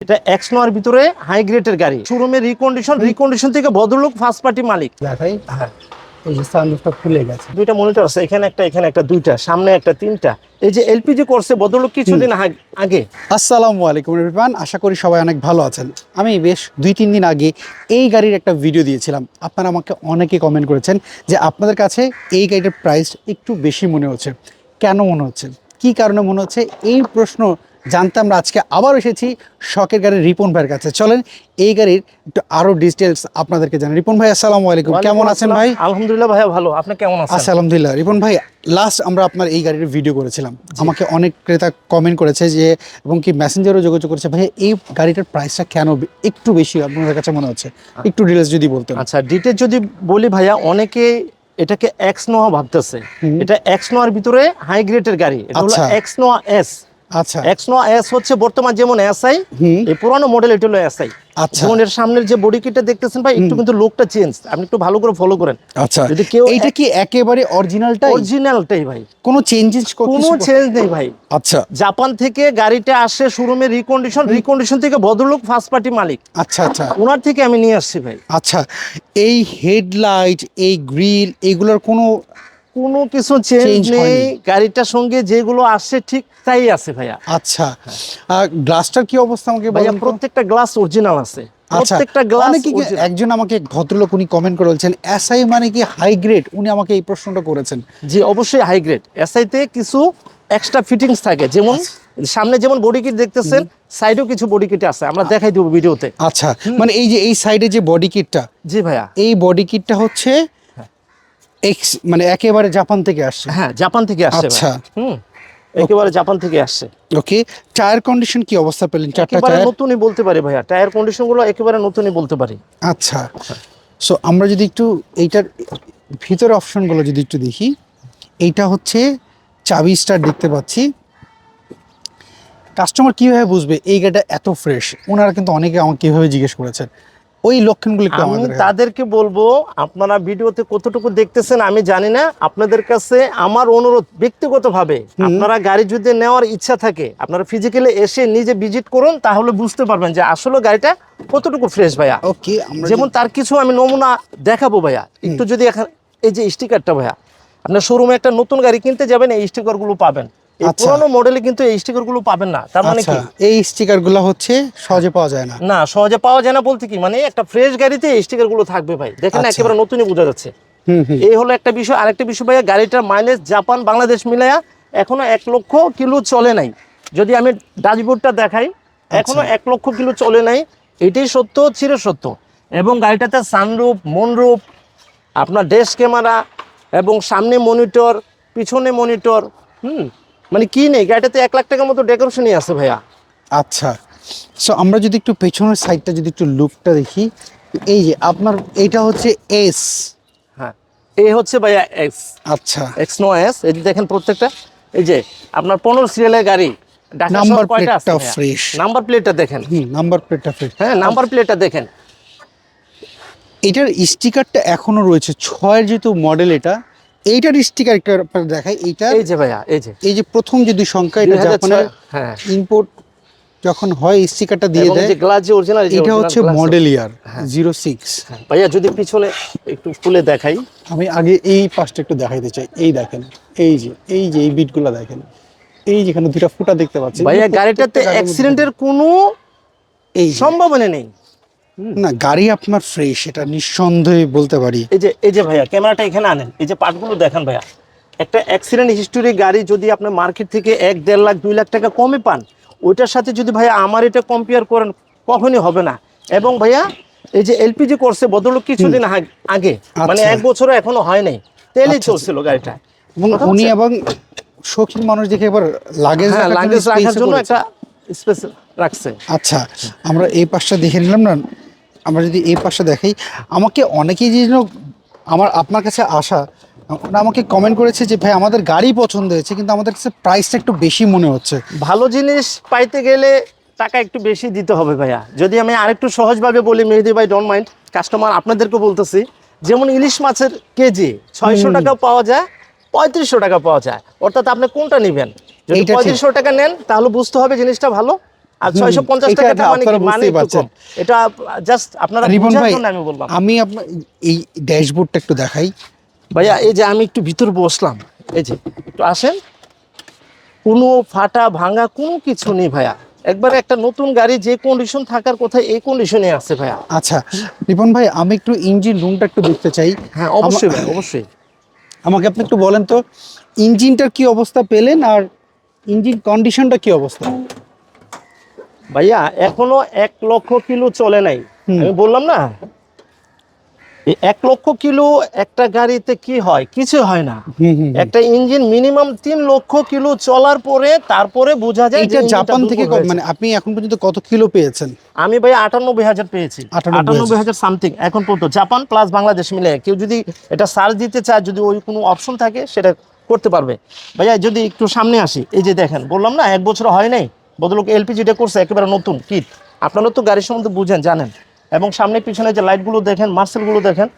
এটা এক্স নোয়ার ভিতরে হাই গ্রেডের গাড়ি। শোরুমের রিকন্ডিশন রিকন্ডিশন থেকে ভদ্রলোক ফার্স্ট পার্টি মালিক। দেখাই হ্যাঁ। এই যে সানরুফটা খুলে গেছে। দুইটা মনিটর আছে এখানে একটা এখানে একটা দুইটা সামনে একটা তিনটা। এই যে এলপিজি করছে ভদ্রলোক কিছুদিন আগ- আগে। আসসালামু আলাইকুম রিফান আশা করি সবাই অনেক ভালো আছেন। আমি বেশ দুই তিন দিন আগে এই গাড়ির একটা ভিডিও দিয়েছিলাম। আপনারা আমাকে অনেকে কমেন্ট করেছেন যে আপনাদের কাছে এই গাড়িটার প্রাইস একটু বেশি মনে হচ্ছে। কেন মনে হচ্ছে? কি কারণে মনে হচ্ছে? এই প্রশ্ন জানতে আমরা আজকে আবার এসেছি শখের গাড়ির রিপন ভাইয়ের কাছে। চলেন এই গাড়ির একটু আরও ডিটেলস আপনাদেরকে জানাই। রিপন ভাই আসসালামু আলাইকুম। কেমন আছেন ভাই? আলহামদুলিল্লাহ ভাইয়া ভালো। আপনি কেমন আছেন? আচ্ছা আলহামদুলিল্লাহ। রিপন ভাই লাস্ট আমরা আপনার এই গাড়ির ভিডিও করেছিলাম। আমাকে অনেক ক্রেতা কমেন্ট করেছে যে এবং কি মেসেঞ্জারও যোগাযোগ করেছে ভাই এই গাড়িটার প্রাইসটা কেন একটু বেশি আপনাদের কাছে মনে হচ্ছে? একটু ডিটেলস যদি বলতেন। আচ্ছা ডিটেল যদি বলি ভাইয়া অনেকে এটাকে এক্স নোয়া ভাবতেছে। এটা এক্স নোয়ার ভিতরে হাই গ্রেডের গাড়ি। এটা হলো আচ্ছা। এক্স নোয়া এস আচ্ছা। এক্স নোয়া এস হচ্ছে বর্তমান যেমন এসআই হুম। এই পুরানো মডেল এটা হলো এসআই আচ্ছা। যেমন এর সামনের যে বডি কিটটা দেখতেছেন ভাই একটু কিন্তু লোকটা চেঞ্জ আপনি একটু ভালো করে ফলো করেন। আচ্ছা। যদি কেউ এইটা কি একেবারে অরিজিনালটাই অরিজিনালটাই ভাই। কোনো চেঞ্জেস কোনো চেঞ্জ নেই ভাই। আচ্ছা। জাপান থেকে গাড়িটা আসে শোরুমের রিকন্ডিশন রিকন্ডিশন থেকে ভদ্রলোক ফার্স্ট পার্টি মালিক। আচ্ছা আচ্ছা। ওনার থেকে আমি নিয়ে আসছি ভাই। আচ্ছা। এই হেডলাইট এই গ্রিল এগুলোর কোনো কোনো কিছু চেঞ্জ নেই গাড়িটার সঙ্গে যেগুলো আসছে ঠিক তাই আছে ভাইয়া। আচ্ছা গ্লাসটার কি অবস্থা আমাকে ভাইয়া প্রত্যেকটা গ্লাস অরিজিনাল আছে। আচ্ছা প্রত্যেকটা গ্লাস একজন আমাকে ভদ্রলোক উনি কমেন্ট করে বলছেন এসআই মানে কি হাই গ্রেড উনি আমাকে এই প্রশ্নটা করেছেন। জি অবশ্যই হাই গ্রেড এসআইতে কিছু এক্সট্রা ফিটিংস থাকে যেমন আচ্ছা। সামনে যেমন বডি কিট দেখতেছেন সাইডেও কিছু বডি কিট আছে আমরা দেখাই দেবো ভিডিওতে। আচ্ছা মানে এই যে এই সাইডে যে বডি কিটটা জি ভাইয়া। এই বডি কিটটা হচ্ছে এক্স মানে একেবারে জাপান থেকে আসছে। হ্যাঁ জাপান থেকে আসছে আচ্ছা। হুম একেবারে জাপান থেকে আসছে। ওকে টায়ার কন্ডিশন কি অবস্থা পেলেন? চারটা টায়ার নতুনই বলতে পারি ভাইয়া। টায়ার কন্ডিশনগুলো একেবারে নতুনই বলতে পারি। আচ্ছা। সো আমরা যদি একটু এইটার ভিতর অপশনগুলো যদি একটু দেখি এইটা হচ্ছে চাবি স্টার দেখতে পাচ্ছি। কাস্টমার কীভাবে বুঝবে? এই গাড়িটা এত ফ্রেশ ওনারা কিন্তু অনেকে আমাকে কীভাবে জিজ্ঞেস করেছেন। ওই লক্ষণগুলো আমি তাদেরকে বলব আপনারা ভিডিওতে কতটুকু দেখতেছেন আমি জানি না। আপনাদের কাছে আমার অনুরোধ ব্যক্তিগতভাবে আপনারা গাড়ি যদি নেওয়ার ইচ্ছা থাকে আপনারা ফিজিক্যালি এসে নিজে ভিজিট করুন তাহলে বুঝতে পারবেন যে আসলে গাড়িটা কতটুকু ফ্রেশ ভাইয়া। ওকে যেমন তার কিছু আমি নমুনা দেখাবো ভাইয়া। একটু যদি এখানে এই যে স্টিকারটা ভাইয়া আপনার শোরুমে একটা নতুন গাড়ি কিনতে যাবেন এই স্টিকারগুলো পাবেন। এই আচ্ছা। পুরোনো মডেলে কিন্তু এই স্টিকারগুলো পাবেন না। তার মানে আচ্ছা কি এই স্টিকারগুলো হচ্ছে সহজে পাওয়া যায় না। না সহজে পাওয়া যায় না বলতে কি? মানে একটা ফ্রেশ গাড়িতে এই স্টিকারগুলো থাকবে ভাই। দেখেন আচ্ছা। একেবারে নতুনই বোঝা যাচ্ছে। এই হলো একটা বিষয়। আরেকটা বিষয় ভাইয়া গাড়িটার মাইলেজ জাপান বাংলাদেশ মিলায়া এখনও এক লক্ষ কিলো চলে নাই। যদি আমি ডাচবোর্ডটা দেখাই এখনও এক লক্ষ কিলো চলে নাই। এটাই সত্য চির সত্য। এবং গাড়িটাতে সানরুপ মনরুপ আপনার ডেস্ক ক্যামেরা এবং সামনে মনিটর পিছনে মনিটর হুম মানে কি নেই? গাড়িটাতে এক লাখ টাকার মতো ডেকোরেশনই আছে ভাইয়া। আচ্ছা। সো আমরা যদি একটু পেছনের সাইডটা যদি একটু লুকটা দেখি এই যে আপনার এটা হচ্ছে এস হ্যাঁ। এ হচ্ছে ভাইয়া এক্স আচ্ছা। এক্স নো এস এই যে দেখেন প্রত্যেকটা। এই যে আপনার পনেরো সিরিয়ালের গাড়ি plate-টা ভাইয়া? fresh। নাম্বার প্লেটটা দেখেন। হুম নাম্বার প্লেটটা ফ্রেশ হ্যাঁ নাম্বার প্লেটটা দেখেন। এটার স্টিকারটা এখনও রয়েছে। ছয়ের যেহেতু মডেল এটা এইটার স্টিকার একটা আপনার দেখাই এইটা এই যে ভাইয়া এই যে। এই যে প্রথম যে দুই সংখ্যা এটা 2006 জাপানের হ্যাঁ। ইম্পোর্ট যখন হয় স্টিকারটা দিয়ে দেয় যে গ্লাস যে অরিজিনাল এটা হচ্ছে মডেল ইয়ার জিরো সিক্স ভাইয়া যদি পিছনে একটু খুলে দেখাই। আমি আগে এই পাশটা একটু দেখাইতে চাই এই দেখেন এই যে এই যে এই বিটগুলো দেখেন এই যেখানে দুইটা ফুটা দেখতে পাচ্ছি ভাইয়া গাড়িটাতে অ্যাক্সিডেন্টের কোনো এই সম্ভাবনা নেই। না গাড়ি আপনার ফ্রেশ এটা নিঃসন্দেহে বলতে পারি। এই যে এই যে ভাইয়া ক্যামেরাটা এখানে আনেন। এই যে পার্টগুলো দেখেন ভাইয়া। একটা অ্যাক্সিডেন্ট হিস্টোরি গাড়ি যদি আপনি মার্কেট থেকে এক দেড় লাখ দুই লাখ টাকা কমে পান ওইটার সাথে যদি ভাইয়া আমার এটা কম্পেয়ার করেন কখনই হবে না। এবং ভাইয়া এই যে এলপিজি করছে বদলক কিছুদিন আগে মানে আচ্ছা। এক বছরও এখনও হয় নাই। তেলেই আচ্ছা, চলছিল গাড়িটা। এবং উনি এবং শৌখিন মানুষ দেখে এবার লাগেজ হ্যাঁ লাগেজ রাখার জন্য একটা স্পেস রাখছে। আচ্ছা আমরা এই পাশটা দেখে নিলাম না? আমরা যদি এই পাশটা দেখাই আমাকে অনেকেই যেন আমার আপনার কাছে আসা ওরা আমাকে কমেন্ট করেছে যে ভাই আমাদের গাড়ি পছন্দ হয়েছে কিন্তু আমাদের কাছে প্রাইসটা একটু বেশি মনে হচ্ছে। ভালো জিনিস পাইতে গেলে টাকা একটু বেশি দিতে হবে ভাইয়া। যদি আমি আরেকটু সহজভাবে বলি মেহেদি ভাই ডোন্ট মাইন্ড কাস্টমার আপনাদেরকে বলতেছি যেমন ইলিশ মাছের কেজি ছয়শো টাকা পাওয়া যায় পঁয়ত্রিশশো টাকা পাওয়া যায়। অর্থাৎ আপনি কোনটা নেবেন? যদি পঁয়ত্রিশশো টাকা নেন তাহলে বুঝতে হবে জিনিসটা ভালো। আর হুম, ছয়শো পঞ্চাশ এটা মানে? মানে। কম। এটা জাস্ট আপনারা বোঝার জন্য আমি বললাম। আমি এই ড্যাশবোর্ডটা একটু দেখাই। ভাইয়া এই যে আমি একটু ভিতর বসলাম এই যে একটু আসেন। কোনো ফাটা ভাঙা কোনো কিছু নেই ভাইয়া। একবারে একটা নতুন গাড়ি যে কন্ডিশন থাকার কথা এই কন্ডিশনে আছে ভাইয়া। আচ্ছা রিপন ভাই আমি একটু ইঞ্জিন রুমটা একটু দেখতে চাই। হ্যাঁ অবশ্যই ভাই অবশ্যই। আমাকে আপনি একটু বলেন তো ইঞ্জিনটার কি অবস্থা পেলেন আর ইঞ্জিন কন্ডিশনটা কি অবস্থা? ভাইয়া এখনও এক লক্ষ কিলো চলে নাই। আমি বললাম না এক লক্ষ কিলো একটা গাড়িতে কি হয়? কিছু হয় না। একটা ইঞ্জিন মিনিমাম তিন লক্ষ কিলো চলার পরে তারপরে বোঝা যায় যে জাপান থেকে। মানে আপনি এখন পর্যন্ত কত কিলো পেয়েছেন? আমি ভাই আটানব্বই হাজার পেয়েছি। আটানব্বই হাজার। সামথিং এখন পর্যন্ত। জাপান প্লাস বাংলাদেশ মিলে কেউ যদি এটা সার্চ দিতে চায় যদি ওই কোনো অপশন থাকে সেটা করতে পারবে। ভাইয়া যদি একটু সামনে আসি এই যে দেখেন বললাম না এক বছর হয় নাই? বদলোক এলপিজিটা করছে একেবারে নতুন কিট। আপনারা তো গাড়ির সম্বন্ধে বুঝেন জানেন। এবং সামনে পিছনে যে লাইটগুলো দেখেন মার্সেলগুলো দেখেন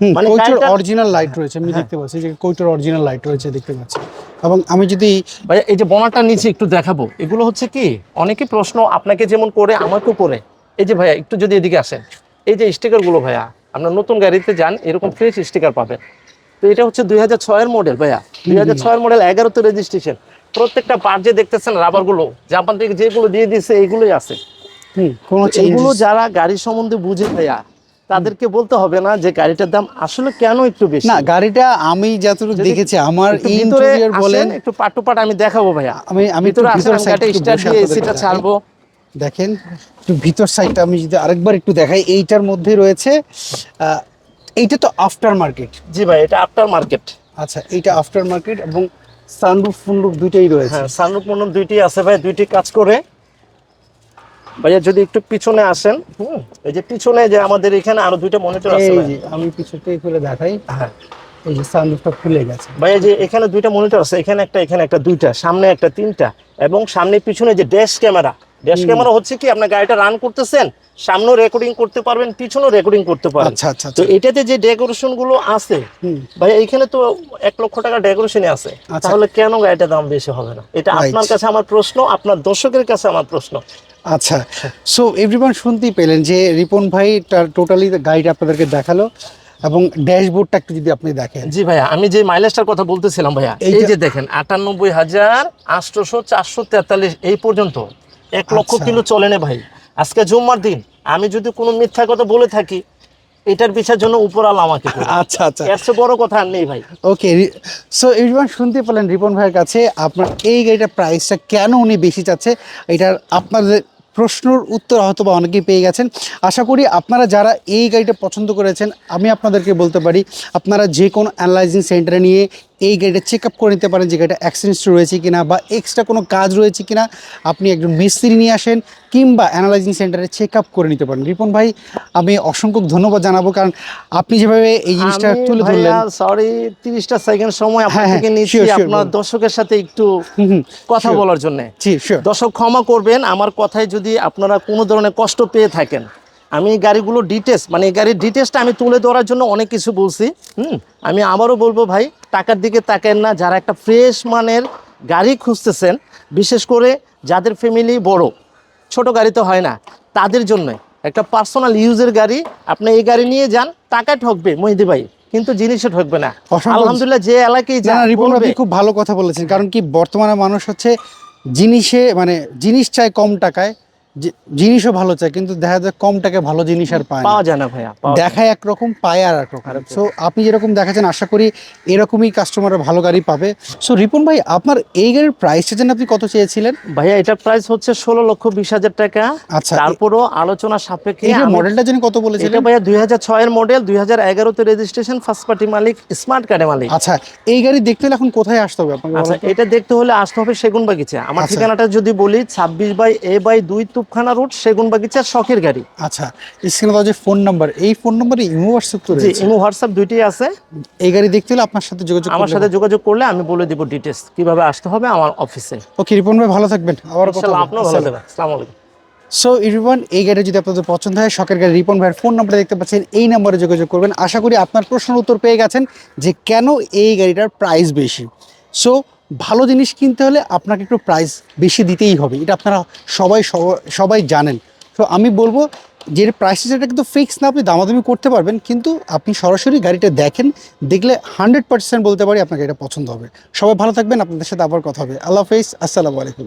হুম মানে কৈটোর অরিজিনাল লাইট রয়েছে আমি দেখতে পাচ্ছি যে কৈটোর অরিজিনাল লাইট রয়েছে দেখতে পাচ্ছি। এবং আমি যদি ভাইয়া এই যে বনাটা নিচে একটু দেখাবো এগুলো হচ্ছে কি? অনেকে প্রশ্ন আপনাকে যেমন করে আমাকেও করে। এই যে ভাইয়া একটু যদি এদিকে আসেন। এই যে স্টিকারগুলো ভাইয়া আপনার নতুন গাড়িতে যান এরকম ফ্রেশ স্টিকার পাবেন। তো এটা হচ্ছে দুই হাজার ছয়ের মডেল ভাইয়া। দুই হাজার ছয়ের মডেল এগারোতে রেজিস্ট্রেশন প্রত্যেকটা পার্ট যে দেখতেছেন রাবারগুলো জাপান থেকে যেগুলো দিয়ে দিয়েছে এইগুলোই আছে। এগুলো যারা গাড়ি সম্বন্ধে বুঝে ভাইয়া তাদেরকে বলতে হবে না যে গাড়িটার দাম আসলে কেন একটু বেশি। না গাড়িটা আমি যতটুকু দেখেছি আমার ইন্টেরিয়র বলেন। একটু পাট পাট আমি দেখাবো ভাইয়া। আমি আমি তো ভিতরে ভিতর আমি সাইড গাড়িটা স্টার্ট দিয়ে এসিটা ছাড়বো। দেখেন একটু ভিতর সাইডটা আমি যদি আরেকবার একটু দেখাই এইটার মধ্যে রয়েছে এইটা তো আফটার মার্কেট জি ভাই এটা আফটার মার্কেট আচ্ছা এইটা আফটার মার্কেট এবং সানরুফ ফুনরুফ দুইটাই রয়েছে। হ্যাঁ সানরুফ মন্ডল দুইটি আছে ভাই দুইটি কাজ করে। ভাইয়া যদি একটু পিছনে আসেন হুম এই যে পিছনে যে আমাদের এখানে আরও দুইটা মনিটর আছে এই যে আমি পিছনটাই খুলে দেখাই। হ্যাঁ। এই যে সানরুফটা খুলে গেছে। ভাইয়া যে এখানে দুইটা মনিটর আছে এখানে একটা এখানে একটা দুইটা সামনে একটা তিনটা এবং সামনে পিছনে যে ড্যাশ ক্যামেরা ড্যাশ ক্যামেরা হচ্ছে কি আপনার গাড়িটা রান করতেছেন সামনেও রেকর্ডিং করতে পারবেন পিছনেও রেকর্ডিং করতে পারবেন। আচ্ছা আচ্ছা তো আচ্ছা। এটাতে যে ডেকোরেশনগুলো আছে। ভাই এইখানে তো এক লক্ষ টাকা ডেকোরেশনে আছে। আচ্ছা। তাহলে কেন গাড়িটার দাম বেশি হবে না? এটা. আপনার কাছে আমার প্রশ্ন আপনার দর্শকের কাছে আমার প্রশ্ন। আচ্ছা। সো এভরিওয়ান শুনতেই পেলেন যে রিপন ভাই তার টোটালি গাইড আপনাদেরকে দেখাল এবং ড্যাশবোর্ডটা একটু যদি আপনি দেখেন। জি ভাইয়া আমি যে মাইলেজটার কথা বলতেছিলাম ভাইয়া এই যে দেখেন আটানব্বই হাজার আটশোশো চারশো তেতাল্লিশ এই পর্যন্ত। এক লক্ষ আচ্ছা। কিলো চলে না ভাই। আজকে জুম্মার দিন আমি যদি কোনো মিথ্যা কথা বলে থাকি এটার পিছার জন্য উপরাল আমাকে আচ্ছা আচ্ছা। এর বড় কথা আর নেই ভাই। ওকে সো এভরিওয়ান শুনতে পেলেন রিপন ভাইয়ের কাছে আপনার এই গাড়িটার প্রাইসটা কেন উনি বেশি চাচ্ছে? এটার আপনাদের প্রশ্নর উত্তর হয়তো বা অনেকেই পেয়ে গেছেন। আশা করি আপনারা যারা এই গাড়িটা পছন্দ করেছেন আমি আপনাদেরকে বলতে পারি আপনারা যে কোনো অ্যানালাইজিং সেন্টারে নিয়ে এই গাড়িটা চেক আপ করে নিতে পারেন যে গাড়িটা অ্যাক্সিডেন্ট রয়েছে কিনা বা এক্সট্রা কোনো কাজ রয়েছে কিনা আপনি একজন মিস্ত্রি নিয়ে আসেন কিংবা অ্যানালাইজিং সেন্টারে চেক আপ করে নিতে পারেন। রিপন ভাই আমি অসংখ্য ধন্যবাদ জানাব কারণ আপনি যেভাবে এই জিনিসটা তুলে ধরলেন। সরি তিরিশটা সেকেন্ড সময় আপনার হ্যাঁ, হ্যাঁ, নিচ্ছি আপনার দর্শকের সাথে একটু কথা বলার জন্য। দর্শক ক্ষমা করবেন আমার কথায় যদি আপনারা কোনো ধরনের কষ্ট পেয়ে থাকেন আমি এই গাড়িগুলো ডিটেলস মানে এই গাড়ির ডিটেলসটা আমি তুলে ধরার জন্য অনেক কিছু বলছি হুম আমি আবারও বলব ভাই টাকার দিকে তাকেন না যারা একটা ফ্রেশ মানের গাড়ি খুঁজতেছেন বিশেষ করে যাদের ফ্যামিলি বড় ছোট গাড়ি তো হয় না তাদের জন্য একটা পার্সোনাল ইউজের গাড়ি আপনি এই গাড়ি নিয়ে যান টাকা ঠকবে মহিদি ভাই কিন্তু জিনিসে ঠকবে না। আলহামদুলিল্লাহ যে এলাকায় না যা না, রিপন আপনি খুব ভালো কথা বলেছেন কারণ কি বর্তমানে মানুষ হচ্ছে জিনিসে মানে জিনিস চায় কম টাকায় জিনিসও ভালো চায় কিন্তু দেখা যায় কম টাকায় ভালো জিনিস আর পায় পাওয়া যায় না ভাইয়া। দেখায় একরকম পায় আর একরকম। সো আপনি যেরকম দেখাচ্ছেন আশা করি এরকমই কাস্টমাররা ভালো গাড়ি পাবে। সো রিপন ভাই আপনার এই গাড়ির প্রাইসটা যেন আপনি কত চেয়েছিলেন? ভাইয়া এটার প্রাইস হচ্ছে ষোলো লক্ষ বিশ হাজার টাকা। আচ্ছা, তারপরও আলোচনা সাপেক্ষে এই মডেলটা যেন কত বলেছিলেন? এটা ভাইয়া দুই হাজার ছয়ের মডেল দুই হাজার এগারোতে রেজিস্ট্রেশন ফার্স্ট পার্টি মালিক স্মার্ট কার্ডে মালিক। আচ্ছা এই গাড়ি দেখতে হলে এখন কোথায় আসতে হবে আপনাকে আচ্ছা এটা দেখতে হলে আসতে হবে সেগুন বাগিচা আমার আচ্ছা। ঠিকানাটা যদি বলি ছাব্বিশ বাই এ বাই দুই তুপখানা রুট সেগুন বাগিচা শখের গাড়ি। আচ্ছা স্ক্রিনে যে ফোন নাম্বার এই ফোন নাম্বারে ইমো হোয়াটসঅ্যাপ তো রয়েছে ইমো হোয়াটসঅ্যাপ দুইটাই আছে। এই গাড়ি দেখতে হলে আপনার সাথে যোগাযোগ আমার সাথে যোগাযোগ করলে আমি বলে দিব ডিটেলস কীভাবে আসতে হবে আমার অফিসে ওকে রিপন ভাই ভালো থাকবেন। আবার কথা। আপনিও ভালো থাকবেন। আসসালামু আলাইকুম। সো ইরিওয়ান এই গাড়ি যদি আপনাদের পছন্দ হয় শখের গাড়ি রিপন ভাইয়ের ফোন নাম্বার দেখতে পাচ্ছেন এই নাম্বারে যোগাযোগ করবেন। আশা করি আপনার প্রশ্নের উত্তর পেয়ে গেছেন যে কেন এই গাড়িটার প্রাইস বেশি। সো ভালো জিনিস কিনতে হলে আপনাকে একটু প্রাইস বেশি দিতেই হবে। এটা আপনারা সবাই সবাই জানেন। তো আমি বলব যে প্রাইস সেটা কিন্তু ফিক্স না, আপনি দামাদামি করতে পারবেন, কিন্তু আপনি সরাসরি গাড়িটা দেখেন, দেখলে হান্ড্রেড পার্সেন্ট বলতে পারি আপনাকে এটা পছন্দ হবে। সবাই ভালো থাকবেন, আপনাদের সাথে আবার কথা হবে। আল্লাহ হাফেজ, আসসালামু আলাইকুম।